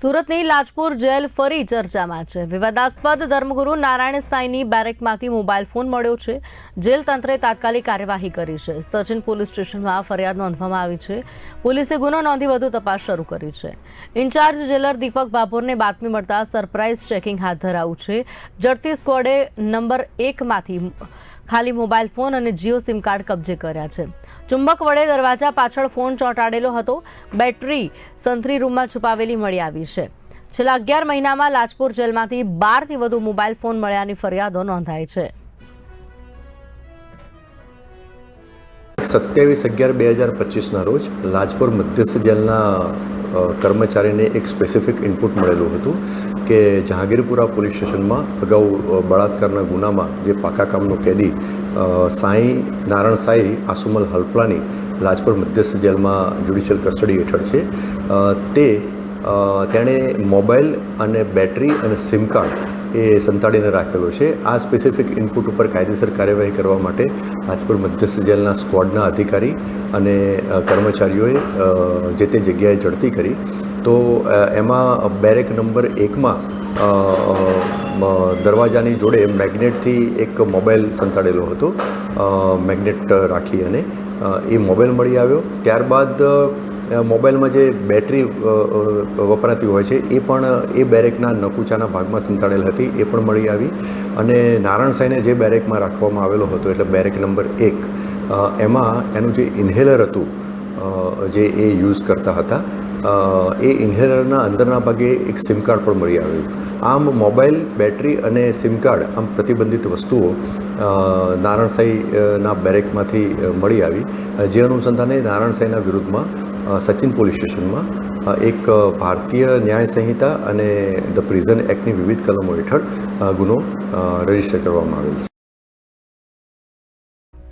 સુરતની લાજપુર જેલ ફરી ચર્ચામાં છે. વિવાદાસ્પદ ધર્મગુરુ નારાયણ સાંઈની બેરેકમાંથી મોબાઈલ ફોન મળ્યો છે. જેલ તંત્રે તાત્કાલિક કાર્યવાહી કરી છે. સચિન પોલીસ સ્ટેશનમાં ફરિયાદ નોંધવામાં આવી છે. પોલીસે ગુનો નોંધી વધુ તપાસ શરૂ કરી છે. ઇન્ચાર્જ જેલર દીપક બાપોરને બાતમી મળતા સરપ્રાઇઝ ચેકિંગ હાથ ધરાયું છે. જડતી સ્કવોડે નંબર એકમાંથી ખાલી મોબાઈલ ફોન અને જીઓ સિમ કાર્ડ કબજે કર્યા છે. ચુંબક વડે દરવાજા પાછળ ફોન ચોંટાડેલો હતો. બેટરી સંથરી રૂમમાં છુપાવેલી મળી આવી છે. છેલ્લા અગિયાર મહિનામાં લાજપુર જેલમાંથી બારથી વધુ મોબાઈલ ફોન મળ્યાની ફરિયાદો નોંધાઈ છે. સત્યાવીસ અગિયાર બે હજાર પચીસના રોજ લાજપુર મધ્યસ્થ જેલના કર્મચારીને એક સ્પેસિફિક ઇનપુટ મળેલું હતું. કે જહાંગીરપુરા પોલીસ સ્ટેશનમાં અગાઉ બળાત્કારના ગુનામાં જે પાકા કામનો કેદી સાંઈ નારાયણ સાંઈ આસુમલ હલ્પલાની લાજપુર મધ્યસ્થ જેલમાં જ્યુડિશિયલ કસ્ટડી હેઠળ છે. તે તેણે મોબાઈલ અને બેટરી અને સિમ કાર્ડ એ સંતાડીને રાખેલો છે. આ સ્પેસિફિક ઇનપુટ ઉપર કાયદેસર કાર્યવાહી કરવા માટે રાજપુર મધ્યસ્થ જેલના સ્ક્વોડના અધિકારી અને કર્મચારીઓએ જે તે જગ્યાએ ઝડપી કરી તો એમાં બેરેક નંબર એકમાં દરવાજાની જોડે મેગ્નેટથી એક મોબાઈલ સંતાડેલો હતો. મેગ્નેટ રાખી અને એ મોબાઈલ મળી આવ્યો. ત્યારબાદ મોબાઈલમાં જે બેટરી વપરાતી હોય છે, એ પણ, એ બેરેકના નકુચાના ભાગમાં સંતાડેલ હતી, એ પણ મળી આવી. અને નારાયણ સાંઈને જે બેરેકમાં રાખવામાં આવેલો હતો, એટલે બેરેક નંબર એક એમાં એનું જે ઇન્હેલર હતું જે એ યુઝ કરતા હતા એ ઇન્હેલરના અંદરના ભાગે એક સિમ કાર્ડ પણ મળી આવ્યું. આમ મોબાઈલ, બેટરી અને સિમ કાર્ડ આમ પ્રતિબંધિત વસ્તુઓ નારાયણસાઈના બેરેકમાંથી મળી આવી. જે અનુસંધાને નારાયણસાઈના વિરુદ્ધમાં સચિન પોલીસ સ્ટેશનમાં એક ભારતીય ન્યાય સંહિતા અને ધ પ્રિઝન એક્ટની વિવિધ કલમો હેઠળ ગુનો રજિસ્ટર કરવામાં આવેલ છે.